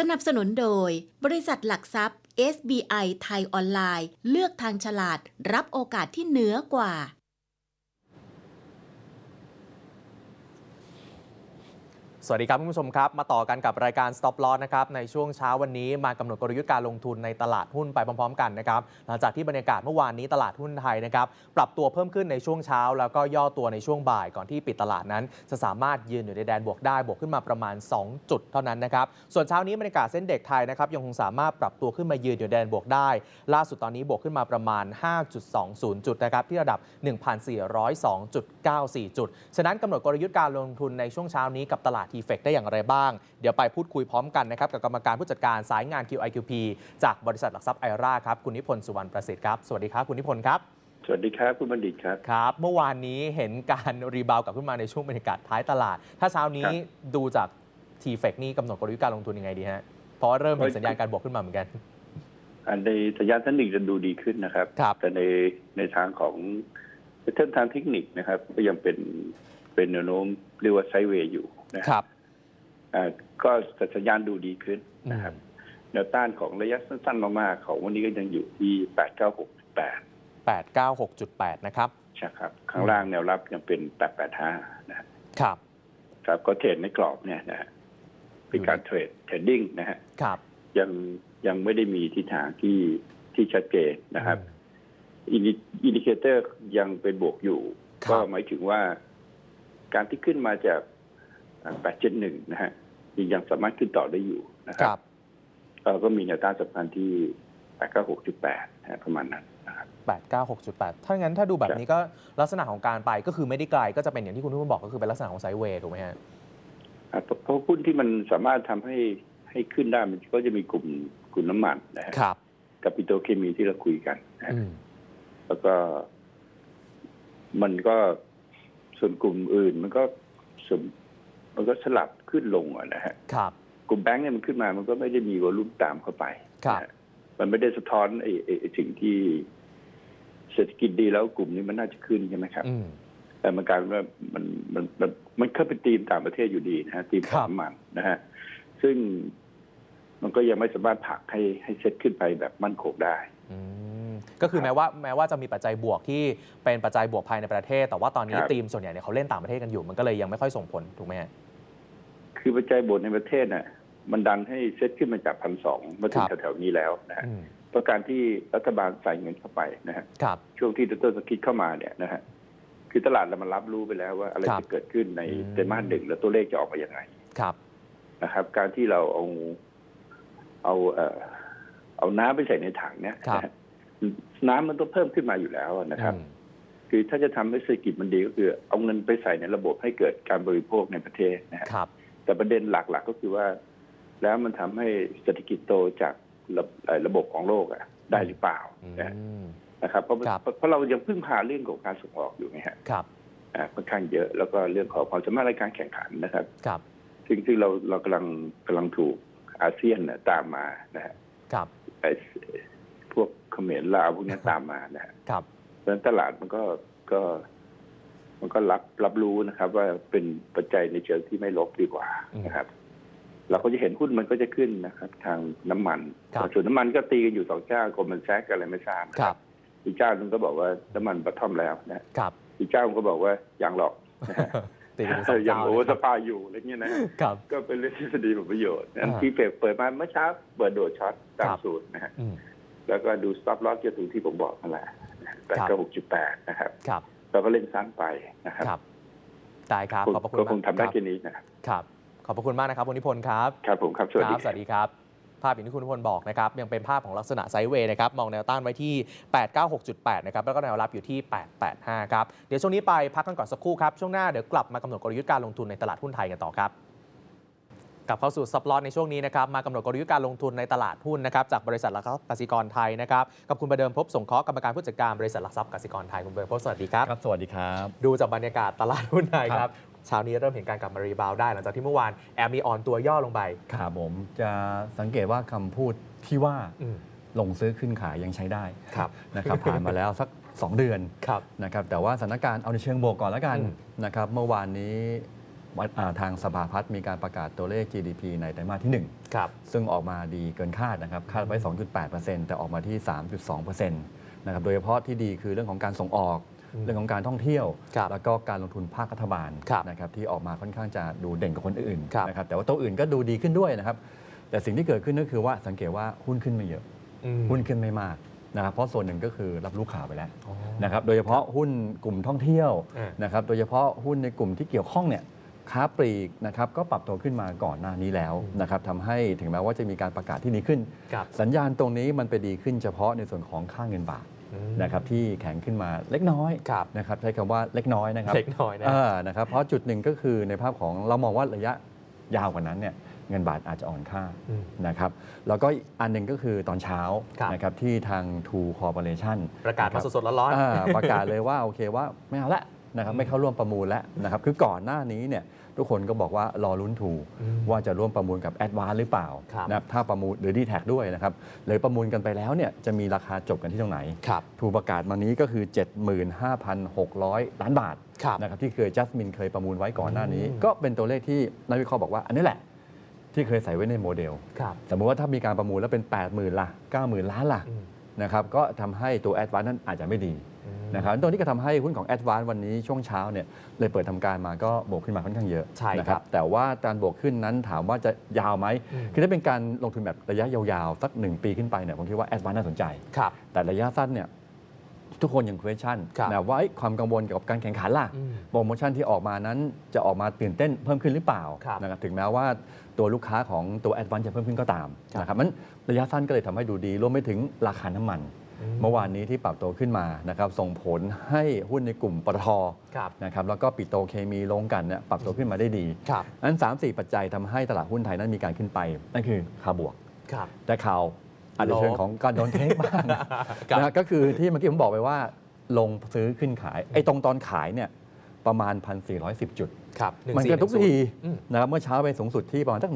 สนับสนุนโดย บริษัทหลักทรัพย์ SBI ไทยออนไลน์ เลือกทางฉลาด รับโอกาสที่เหนือกว่า สวัสดีครับคุณผู้ชมครับ มาต่อกันกับรายการ Stop Loss นะครับในช่วงเช้าวันนี้มากำหนดกลยุทธ์การลงทุนในตลาดหุ้นไปพร้อมๆ กันนะครับหลังจากที่บรรยากาศเมื่อวานนี้ตลาดหุ้นไทยนะครับปรับตัวเพิ่มขึ้นในช่วงเช้า แล้วก็ย่อตัวในช่วงบ่ายก่อนที่ปิดตลาดนั้น จะสามารถยืนอยู่ในแดนบวกได้บวกขึ้นมาประมาณ 2 จุดเท่านั้นนะครับส่วนเช้านี้บรรยากาศเส้นเด็กไทยนะครับยังคงสามารถปรับตัวขึ้นมายืนอยู่แดนบวกได้ ล่าสุดตอนนี้บวกขึ้นมาประมาณ 5.20 จุดนะครับที่ระดับ 1,402.94 จุด ฉะนั้นกำหนดกลยุทธ์การลงทุนในช่วงเช้านี้กับตลาดทีเฟกได้อย่างไรบ้าง เดี๋ยวไปพูดคุยพร้อมกันนะครับกับกรรมการผู้จัดการสายงาน QIQP จากบริษัทหลักทรัพย์ไอราครับคุณนิพนธ์สุวรรณประสิทธิ์ครับสวัสดีครับคุณนิพนธ์ครับสวัสดีครับคุณบัณฑิตครับครับ เมื่อวานนี้เห็นการรีบาวด์กลับขึ้นมาในช่วงบรรยากาศท้ายตลาด ถ้าเช้านี้ครับดูจากทีเฟกนี่กำหนดกลยุทธ์การลงทุนยังไงดีฮะเพราะว่าเริ่มเห็นสัญญาณการบวกขึ้นมาเหมือนกันอันในสัญญาณท่านหนึ่งจะดูดีขึ้นนะครับครับแต่ในในทางของเส้นทางเทคนิคนะครับ ก็ยังเป็นเป็นแนวโน้มเรียกว่าไซด์เวย์อยู่ นะครับอ่าก็สัญญาณดูดีขึ้นนะครับแนวต้านของระยะสั้นๆมากๆของวันนี้ก็ยังอยู่ที่ 896.8 896.8 นะครับใช่ครับ ข้างล่างแนวรับยังเป็น 885 นะครับ ครับครับก็เทรดในกรอบเนี่ยนะฮะเป็นการเทรดเทรดดิ้งนะฮะครับ ยังยังไม่ได้มีทิศทางที่ที่ชัดเจนนะครับอินดิอินดิเคเตอร์ยังเป็นบวกอยู่ครับก็หมายถึงว่า การที่ขึ้นมาจาก 871 นะฮะยังสามารถขึ้นต่อได้อยู่นะคครับรับเอ่อก็มีแนวต้านสำคัญที่ 896.8นะฮะประมาณนั้นนะครับ896.8 ถ้างั้นถ้าดูแบบนี้ก็ลักษณะของการไปก็คือไม่ได้ไกลก็จะเป็นอย่างที่คุณทุกคนบอกก็คือเป็นลักษณะของไซด์เวย์ถูกไหมฮะอะเพราะเพราะหุ้นที่มันสามารถทำให้ให้ขึ้นได้มันก็จะมีกลุ่มกลุ่มน้ำมันนะฮะครับ กับปิโตรเคมีที่เราคุยกันนะฮะอืมแล้วก็ มันก็ส่วนกลุ่มอื่น มันก็ส่วน มันก็สลับขึ้นลงอะนะฮะครับกลุ่มแบงก์เนี่ยมันขึ้นมามันก็ไม่ได้มีวอลุ่มตามเข้าไปครับนะฮะมันไม่ได้สะท้อนไอ้ไอ้ไอ้สิ่งที่เศรษฐกิจดีแล้วกลุ่มนี้มันน่าจะขึ้นใช่ไหมครับอืมแต่มันกลายเป็นว่ามันมันมันมันเข้าเป็นธีมต่างประเทศอยู่ดีนะฮะธีมครับน้ำมันนะฮะซึ่งมันก็ยังไม่สามารถผลักให้ให้เซ็ตขึ้นไปแบบมั่นคงได้อืม ก็คือแม้ว่าแม้ว่าจะมีปัจจัยบวกที่เป็นปัจจัยบวกภายในประเทศ แต่ว่าตอนนี้ครับ ทีมส่วนใหญ่เนี่ยเขาเล่นต่างประเทศกันอยู่ มันก็เลยยังไม่ค่อยส่งผลถูกไหมฮะ คือปัจจัยบทในประเทศน่ะมันดันให้เซ็ตขึ้นมาจากพันสองมาถึงครับ แถวๆนี้แล้วนะฮะอืมเพราะการที่รัฐบาลใส่เงินเข้าไปนะฮะ ครับ ช่วงที่ดรสกิดเข้ามาเนี่ยนะฮะคือตลาดเรามันรับรู้ไปแล้วว่าอะไรครับจะเกิดขึ้นในอืม ไตรมาสหนึ่งแล้วตัวเลขจะออกมาอย่างไงครับ นะครับ การที่เราเอาเอาเอ่อเอาน้ำไปใส่ในถังเนี่ยครับ นะฮะ น้ำมันต้องเพิ่มขึ้นมาอยู่แล้วนะครับอืมคือถ้าจะทำให้เศรษฐกิจมันดีก็คือ เอาเงินไปใส่ในระบบให้เกิดการบริโภคในประเทศนะฮะครับ แต่ประเด็นหลัก ๆ ก็คือว่า แล้วมันทำให้เศรษฐกิจโตจากระเอ่อระบบของโลกอะได้หรือเปล่าอืนะมนะครับ เพราะครับเพราะเรายังพึ่งพาเรื่องของการส่งออกอยู่ไงฮะครับอ่าค่อนข้างเยอะแล้วก็เรื่องของความสามารถในการแข่งขันนะครับครับซึ่งซึ่งเราเรากำลังกำลังถูกอาเซียนน่ะตามมานะฮะครับไอ้ พวกเขมรลาวพวกนี้ตามมานะฮะครับเพราะฉะนั้นตลาดมันก็ก็มันก็รับรับรู้นะครับ ว่าเป็นปัจจัยในเชิงที่ไม่ลบดีกว่าอืมนะครับ เราก็จะเห็นหุ้นมันก็จะขึ้นนะครับ ทางน้ำมันครับส่วนน้ำมันก็ตีกันอยู่สองเจ้ากลมันแซกอะไรไม่ทราบนะคครัรับบอีกเจ้าหนึงก็บอกว่าน้ำมันบัตทอมแล้วนะครับอีกเจ้าหนึ่งก็บอกว่ายังหรอกนะฮะตีกันอยู่สองยังเจ้าโอเลยเวอร์คสรับปายอยู่อะไรเงี้ยนะครับก็เป็นเรื่องทฤษฎีผลประโยชน์นั้นอ่าที่เฟกเปิดมาเมื่อเช้าเปิดโดดช็อตตามครับสูตรนะฮะอืม แล้วก็ดูสต็อปลอสจะถึงที่ผมบอกนั่นแหละแต่ครับก็หกจุดแปดนะครับครับเราก็เล่นซ้ำไปนะครับครับได้ครับคงขอบพระคุณก็คงมากทำได้ครับแค่นี้นะครับครับขอบพระคุณมากนะครับคุณนิพนธ์ครับครับผมครับสวัสดีครับสวัสดีครับภาพอย่างที่คุณพลบอกนะครับยังเป็นภาพของลักษณะไซด์เวย์นะครับมองแนวต้านไว้ที่ 896.8 นะครับแล้วก็แนวรับอยู่ที่ 885 ครับ เดี๋ยวช่วงนี้ไปพักกันก่อนสักครู่ครับ ช่วงหน้าเดี๋ยวกลับมากำหนดกลยุทธ์การลงทุนในตลาดหุ้นไทยกันต่อครับ กลับเข้าสู่ซับลอตในช่วงนี้นะครับมากำหนดกลยุทธ์การลงทุนในตลาดหุ้นนะครับจากบริษัทหลักทรัพย์กสิกรไทยนะครับกับคุณประเดิมพบสงเคราะห์กรรมการผู้จัดการบริษัทหลักทรัพย์กสิกรไทยคุณประเดิมพบสวัสดีครับครับสวัสดีครับ ดูจากบรรยากาศตลาดหุ้นไทยคครัรับบเช้านี้เริ่มเห็นการกลับมารีบาวด์ได้ หลังจากที่เมื่อวานแอบมีอ่อนตัวย่อลงไปครับผมจะสังเกตว่าคำพูดที่ว่าอืมลงซื้อขึ้นขายยังใช้ได้ครับนะครับผ่านมาแล้วสัก 2 เดือนครับนะครับแต่ว่าสถานการณ์เอาในเชิงบวกก่อนแล้วกันอืมนะครับเมื่อวานนี้วัดอ่า ทางสภาพัฒน์มีการประกาศตัวเลข GDP ในไตรมาสที่ครับ1ซึ่งออกมาดีเกินคาดนะครับ คาดไว้ 2.8%แต่ออกมาที่ 3.2%นะครับ โดยเฉพาะที่ดีคือเรื่องของการส่งออกอืมเรื่องของการท่องเที่ยวครับแล้วก็การลงทุนภาครัฐบาลครับนะครับที่ออกมาค่อนข้างจะดูเด่นกว่าคนอื่นครับนะครับ แต่ว่าตัวอื่นก็ดูดีขึ้นด้วยนะครับ แต่สิ่งที่เกิดขึ้นก็คือว่าสังเกตว่าหุ้นขึ้นไม่เยอะอืมหุ้นขึ้นไม่มากนะครับเพราะส่วนหนึ่งก็คือรับรู้ข่าวไปแล้วอ๋อนะครับ โดยเฉพาะหุ้นกลุ่มท่องเที่ยวอ่านะครับ โดยเฉพาะหุ้นในกลุ่มที่เกี่ยวข้องเนี่ย ค้าปลีกนะครับก็ปรับตัวขึ้นมาก่อนหน้านี้แล้วนะครับทำให้ถึงแม้ว่าจะมีการประกาศที่ดีขึ้น ครับ สัญญาณตรงนี้มันไปดีขึ้นเฉพาะในส่วนของค่าเงินบาทอืมนะครับที่แข็งขึ้นมาเล็กน้อยครับนะครับใช้คำว่าเล็กน้อยนะครับ เล็กน้อยนะ เออนะครับ เพราะจุดหนึ่งก็คือในภาพของเรามองว่าระยะยาวกว่านั้นเนี่ยเงินบาทอาจจะอ่อนค่าอืมนะครับแล้วก็อีกอันหนึ่งก็คือตอนเช้าครับ นะครับที่ทาง True Corporation ประกาศมาสดๆร้อน อ่าประกาศเลยว่า โอเคว่าไม่เอาละ นะครับไม่เข้าร่วมประมูลแล้วนะครับคือก่อนหน้านี้เนี่ยทุกคนก็บอกว่ารอลุ้นถูอืมว่าจะร่วมประมูลกับแอดวานหรือเปล่าครับนะครับถ้าประมูลหรือ d t แทด้วยนะครับเลยประมูลกันไปแล้วเนี่ยจะมีราคาจบกันที่ตรงไหนๆครับถูกประกาศมานี้ก็คือ 75,600 ล้านบาทครับนะครับที่เคยจัสมินเคยประมูลไว้ก่อนหน้านี้อืมก็เป็นตัวเลขที่นักวิเคราะห์บอกว่าอันนี้แหละที่เคยใส่ไว้ในโมเดลครับสมมติว่าถ้ามีการประมูลแล้วเป็น 80,000ละ90,000 ล้านละอืมนะครับ ก็ทำให้ตัวแอดวานนั้นอาจจะไม่ดีอืม นะครับตัวนี้ก็ทำให้หุ้นของแอดวานวันนี้ช่วงเช้าเนี่ยเลยเปิดทำการมาก็บวกขึ้นมาค่อนข้างเยอะใช่นะครับแต่ว่าการบวกขึ้นนั้นถามว่าจะยาวไหมอืมคือถ้าเป็นการลงทุนแบบระยะยาวๆ สัก 1 ปีขึ้นไปเนี่ยผมคิดว่าแอดวานน่าสนใจครับแต่ระยะสั้นเนี่ยทุกคนยัง question ครับนะว่าเอ้ยความกังวลเกี่ยวกับการแข่งขันล่ะอืมโปรโมชั่นที่ออกมานั้นจะออกมาตื่นเต้นเพิ่มขึ้นหรือเปล่าครับนะครับถึงแม้ว่าตัวลูกค้าของตัว a d v a n c e จะเพิ่มขึ้นก็ตามครับนะครับมันระยะสั้นก็เลยทำให้ดูดีรวมไปถึงราคาน้ำมัน เมื่อวานนี้ที่ปรับตัวขึ้นมานะครับส่งผลให้หุ้นในกลุ่มปตทครับนะครับแล้วก็ปิโตรเคมีลงกลันเนี่ยปรับตัวขึ้นมาได้ดีครับนั้น3 4ปัจจัยทำให้ตลาดหุ้นไทยนั้นมีการขึ้นไป นั่นคือข่าวบวกครับแต่ข่าวอาจจะเชิงของการโดนเทคบ้างครับนะก็คือที่เมื่อกี้ผมบอกไปว่า ลงซื้อขึ้นขายไอ้ตรงตอนขายเนี่ยประมาณ 1,410 จุดครับมันกระทุก1410ทีอืมนะครับเมื่อเช้าไปสูงสุดที่ประมาณสัก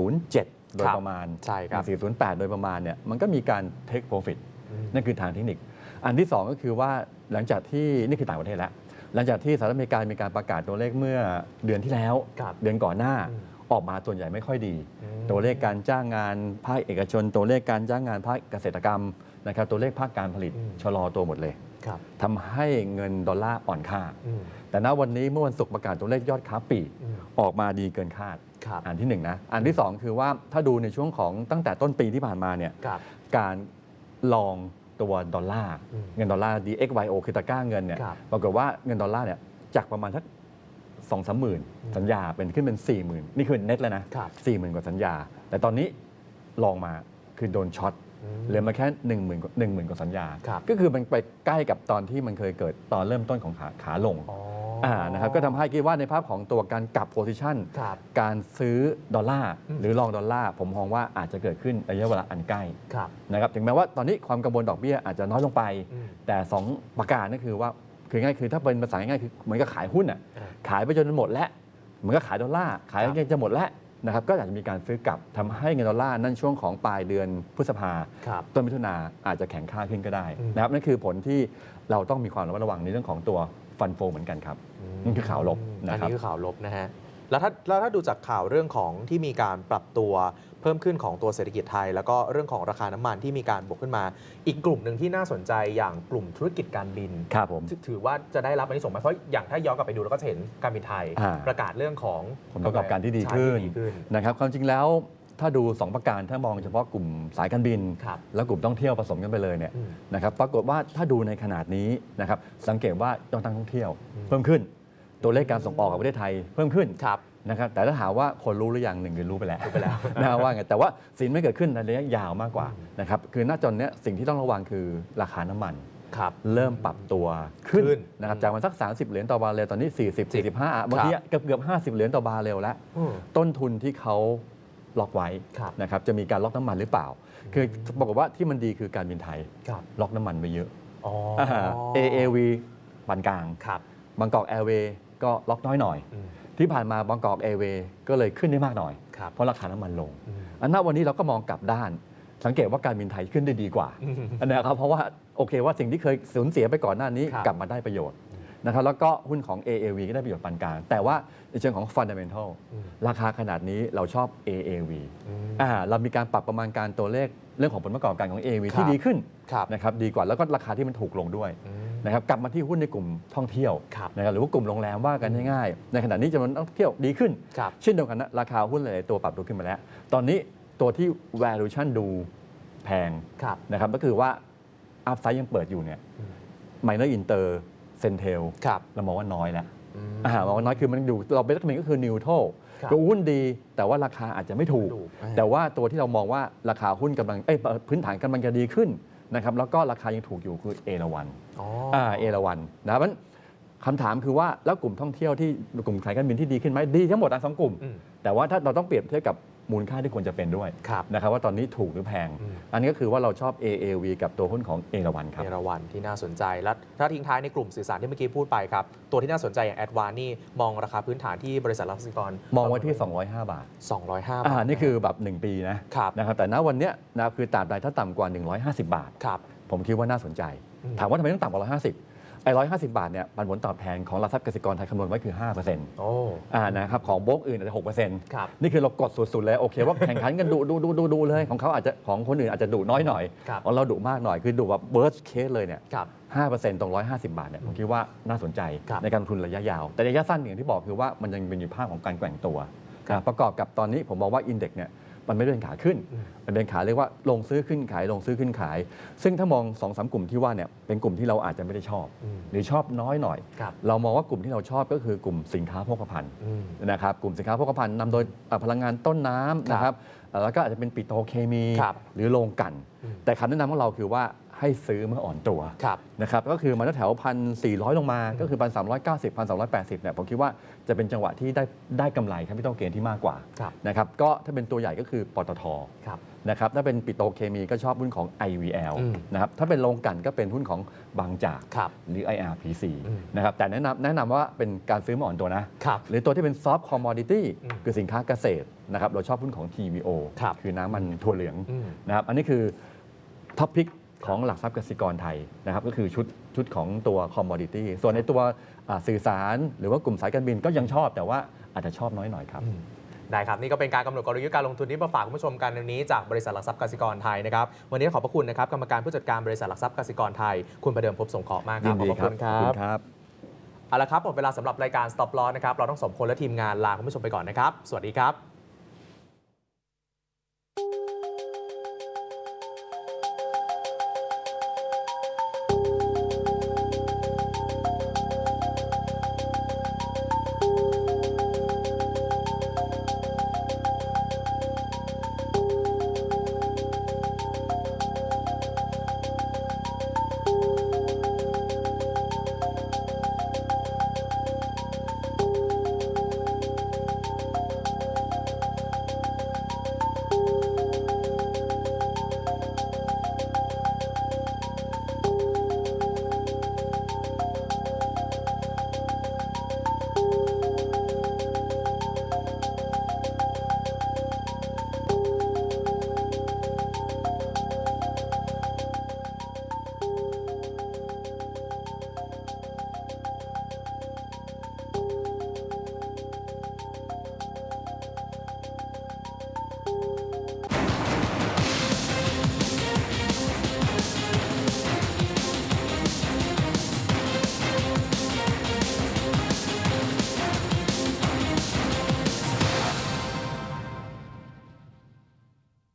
1407 โดยครับประมาณใช่ครับ1408 โดยประมาณเนี่ยมันก็มีการ take profit อืม นั่นคือทางเทคนิค อันที่ 2 ก็คือว่าหลังจากที่นี่คือต่างประเทศแล้ว หลังจากที่สหรัฐอเมริกามีการประกาศตัวเลขเมื่อเดือนที่แล้วครับเดือนก่อนหน้าอืมออกมาส่วนใหญ่ไม่ค่อยดีอืมตัวเลขการจ้างงานภาคเอกชน ตัวเลขการจ้างงานภาคเกษตรกรรมนะครับตัวเลขภาคการผลิตอืมชะลอตัวหมดเลยครับทำให้เงินดอลลาร์อ่อนค่าอืมแต่ณวันนี้เมื่อวันศุกร์ประกาศตัวเลขยอดค้าปลีกอืมออกมาดีเกินคาดครับอันที่หนึ่งนะ อันที่สองคือว่าถ้าดูในช่วงของตั้งแต่ต้นปีที่ผ่านมาเนี่ยครับการ ลองตัวดอลลาร์อืมเงินดอลลาร์ DXYO คือตะกร้าเงินเนี่ยครับปรากฏว่าเงินดอลลาร์เนี่ยจากประมาณสักสองสามหมื่นอืมสัญญาเป็นขึ้นเป็น4ี่หมื่นนี่คือเน็ตแล้วนะครับสี่หมื่นกว่าสัญญา แต่ตอนนี้ลองมาคือโดนช็อตอืมเหลือมาแค่1 0,000หมื่นหนึ่งหมื่นกว่าสัญญาครับก็คือมันไปใกล้กับตอนที่มันเคยเกิดตอนเริ่มต้นของขาขาลง อ๋ออ่านะครับก็ทำให้คิดว่าในภาพของตัวการกลับโพซิชันครับ การซื้อดอลลาร์อืมหรือลองดอลลาร์ผมมองว่าอาจจะเกิดขึ้นระยะเวลาอันใกล้ครับ นะครับถึงแม้ว่าตอนนี้ความกังวลดอกเบี้ยอาจจะน้อยลงไป อืมแต่ 2 ประการนั่นคือว่าคือง่ายคือถ้าเป็นภาษาง่ายๆคือเหมือนกับขายหุ้นอะอ่าขายไปจนหมดแล้วเหมือนกับขายดอลลาร์ขายครับยังจะหมดแล้วนะครับก็อาจจะมีการซื้อกลับทำให้เงินดอลลาร์นั่นช่วงของปลายเดือนพฤษภาครับต้นมิถุนาอาจจะแข็งค่าขึ้นก็ได้อืม นะครับนั่นคือผลที่เราต้องมีความระมัดระวังในเรื่องของตัว ฟันโฟเหมือนกันครับนั่นคือข่าวลบนะอันครับ นี้คือข่าวลบนะฮะ แล้วถ้าแล้วถ้าดูจากข่าวเรื่องของที่มีการปรับตัวเพิ่มขึ้นของตัวเศรษฐกิจไทย แล้วก็เรื่องของราคาน้ำมันที่มีการบวกขึ้นมา อีกกลุ่มหนึ่งที่น่าสนใจอย่างกลุ่มธุรกิจการบิน ครับผม ถือถือว่าจะได้รับอันนี้ส่งส์ไหมเพราะอย่างถ้าย้อนกลับไปดูเราก็จะเห็นการบินไทย อ่า ประกาศเรื่องของผลประกอบการที่ดีใช่ขึ้นที่ดีขึ้นนะครับความจริงแล้ว ถ้าดู 2 ประการถ้ามองเฉพาะกลุ่มสายการบิน ครับแล้วกลุ่มท่องเที่ยวผสมกันไปเลยเนี่ยอืมนะครับปรากฏว่าถ้าดูในขนาดนี้นะครับสังเกตว่ายอดการท่องเที่ยวอืมเพิ่มขึ้นตัวเลขการส่งออกกับประเทศไทยเพิ่มขึ้นครับนะครับแต่ถ้าถามว่าคนรู้หรือยังหนึ่งคือรู้ไปแล้วรู้ไปแล้ว นะว่าไงแต่ว่าสิ่งไม่เกิดขึ้นในระยะยาวมากกว่าอืมนะครับคือหน้าจอเนี้ยสิ่งที่ต้องระวังคือราคาน้ำมัน ครับ เริ่มปรับตัวขึ้นขึ้นนะครับอืมจากมันสัก 30 เหรียญต่อบาร์เรลตอนนี้ 40 45อะบางทีเกือบเกือบ50 เหรียญต่อบาร์เรลแล้ว อืมต้นทุนที่เขา ล็อกไว้ครับนะครับจะมีการล็อกน้ำมันหรือเปล่า คือบอกฏว่าที่มันดีคือการบินไทยครับล็อกน้ำมันไว้เยอะอ๋ออ่า AAV ปานกลางครับบางกอกแอร์เวย์ก็ล็อกน้อยหน่อยอืมที่ผ่านมาบางกอกแอร์เวย์ก็เลยขึ้นได้มากหน่อยครับเพราะราคาน้ำมันลงอืมอันนั้นวันนี้เราก็มองกลับด้าน สังเกตว่าการบินไทยขึ้นได้ดีกว่าอืมอันนะครับเพราะว่าโอเคว่าสิ่งที่เคยสูญเสียไปก่อนหน้านี้ครับกลับมาได้ประโยชน์ นะครับแล้วก็หุ้นของ AAV ก็ได้ประโยชน์ปานกลาง แต่ว่าในเชิงของ Fundamental อืมราคาขนาดนี้เราชอบ AAV อืมอ่าเรามีการปรับประมาณการตัวเลขเรื่องของผลประกอบการของ AAV ครับที่ดีขึ้นครับนะครับดีกว่าแล้วก็ราคาที่มันถูกลงด้วยอืมนะครับกลับมาที่หุ้นในกลุ่มท่องเที่ยวครับนะครับหรือว่ากลุ่มโรงแรมว่ากันง่ายๆในขณะนี้จำนวนนักท่องเที่ยวดีขึ้นครับเช่นเดียวกันนะราคาหุ้นหลายๆตัวปรับตัวขึ้นมาแล้ว ตอนนี้ตัวที่ valuation ดูแพงครับนะครับก็คือว่า upside ยังเปิดอยู่เนี่ยอื ม minor inter centel ครับเรามองว่าน้อยแล้วอืมอ่ามองว่าน้อยคือมันอยู่เราเบสเมนก็คือ neutral ครับก็หุ้นดี แต่ว่าราคาอาจจะไม่ถูกถูกอ่าแต่ว่าตัวที่เรามองว่าราคาหุ้นกำลังเอ้ยพื้นฐานกำลังจะดีขึ้นนะครับแล้วก็ราคายังถูกอยู่คือเอราวันอ๋ออ่าเอราวันนะครับเพราะฉะนั้นคำถามคือว่าแล้วกลุ่มท่องเที่ยวที่กลุ่มสายการบินที่ดีขึ้นไหมดีทั้งหมดทั้งสองกลุ่มอืมแต่ว่าถ้าเราต้องเปรียบเทียบกับ มูลค่าที่ควรจะเป็นด้วยครับนะครับว่าตอนนี้ถูกหรือแพงอืมอันนี้ก็คือว่าเราชอบ AAV กับตัวหุ้นของเอราวันครับเอราวันที่น่าสนใจ และถ้าทิ้งท้ายในกลุ่มสื่อสารที่เมื่อกี้พูดไปครับ ตัวที่น่าสนใจอย่างแอดวานนี่มองราคาพื้นฐานที่บริษัทลักษกร มองไว้ที่ 205 บาท 205อ่าบาทนี่คือแบบ 1 ปีนะครับนะครับแต่ณวันเนี้ยนะคือตราบใดถ้าต่ำกว่า 150 บาทครับผมคิดว่าน่าสนใจอืมถามว่าทำไมต้องต่ำกว่า150 ไอ้150บาทเนี่ยปันผลตอบแทนของหลักทรัพย์กสิกรไทยคำนวณไว้คือ5%โอ้อ่านะครับของโบรกอื่นอาจจะ6%ครับนี่คือเรากดสุดๆเลยโอเคว่าแข่งขันกันดุดุดุดุดุเลยของเขาอาจจะของคนอื่นอาจจะดุน้อยหน่อยครับ ของเราดุมากหน่อยคือดุแบบ worst case เลยเนี่ย ครับ 5%ตรง 150 บาทเนี่ยผมคิดว่าน่าสนใจครับในการลงทุนระยะยาว แต่ระยะสั้นอย่างที่บอกคือว่ามันยังเป็นอยู่ภาพของการแกว่งตัวครับ นะประกอบกับตอนนี้ผมมองว่าอินเด็กซ์เนี่ย มันไม่ได้เป็นขาขึ้นอืมมันเป็นขาเรียกว่าลงซื้อขึ้นขายลงซื้อขึ้นขาย ซึ่งถ้ามอง2อสกลุ่มที่ว่าเนี่ยเป็นกลุ่มที่เราอาจจะไม่ได้ชอบอืมหรือชอบน้อยหน่อยครับเรามองว่ากลุ่มที่เราชอบก็คือกลุ่มสินค้าโภคภัณฑ์อืมนะครับกลุ่มสินค้าโภคภัณฑ์นำโดยเอ่อพลังงานต้นน้ำนะครับเอ่อแล้วก็อาจจะเป็นปิโตรเคมีครับหรือโรงกลันอืมแต่คำแนะนำของเราคือว่า ให้ซื้อเมื่ออ่อนตัวครับนะครับก็คือมาแถวพันสี่ร้อยลงมา ก็คือพันสามร้อยเก้าสิบพันสองร้อยแปดสิบเนี่ยผมคิดว่าจะเป็นจังหวะที่ได้ได้กำไรครับพี่ต้องเกณฑ์ที่มากกว่าครับนะครับก็ถ้าเป็นตัวใหญ่ก็คือปตทครับนะครับถ้าเป็นปิโตรเคมีก็ชอบหุ้นของ IVL อืมนะครับถ้าเป็นโรงกลันก็เป็นหุ้นของบางจากครับหรือ IRPC อืมนะครับแต่แนะนำแนะนำว่าเป็นการซื้อมาอ่อนตัวนะครับหรือตัวที่เป็นซอฟต์คอมมอดิตี้อืมคือสินค้าเกษตรนะครับเราชอบหุ้นของ TVO ครับคือน้ำมันถั่วเหลืองอืมนะครับอันนี้คือท็อปพิก ของหลักทรัพย์กสิกรไทยนะครับก็คือชุดชุดของตัวคอมมอดิตี้ส่วนในตัวอ่าสื่อสารหรือว่ากลุ่มสายการบินก็ยังชอบ แต่ว่าอาจจะชอบน้อยหน่อยครับอืมได้ครับ นี่ก็เป็นการกำหนดกลยุทธ์การลงทุนที่มาฝากคุณผู้ชมกันในวันนี้จากบริษัทหลักทรัพย์กสิกรไทยนะครับวันนี้ขอบพระคุณนะครับกรรมการผู้จัดการบริษัทหลักทรัพย์กสิกรไทย คุณประเดิมพบสงเคราะห์มากคยิรับนขอบดีพระครัคุบณครัขอบคุบณครับเอาละครับหมดเวลาสำหรับรายการ Stop Loss นะครับเราทั้งสองคนและทีมงานลาคุณผู้ชมไปก่อนนะครับสวัสดีครับ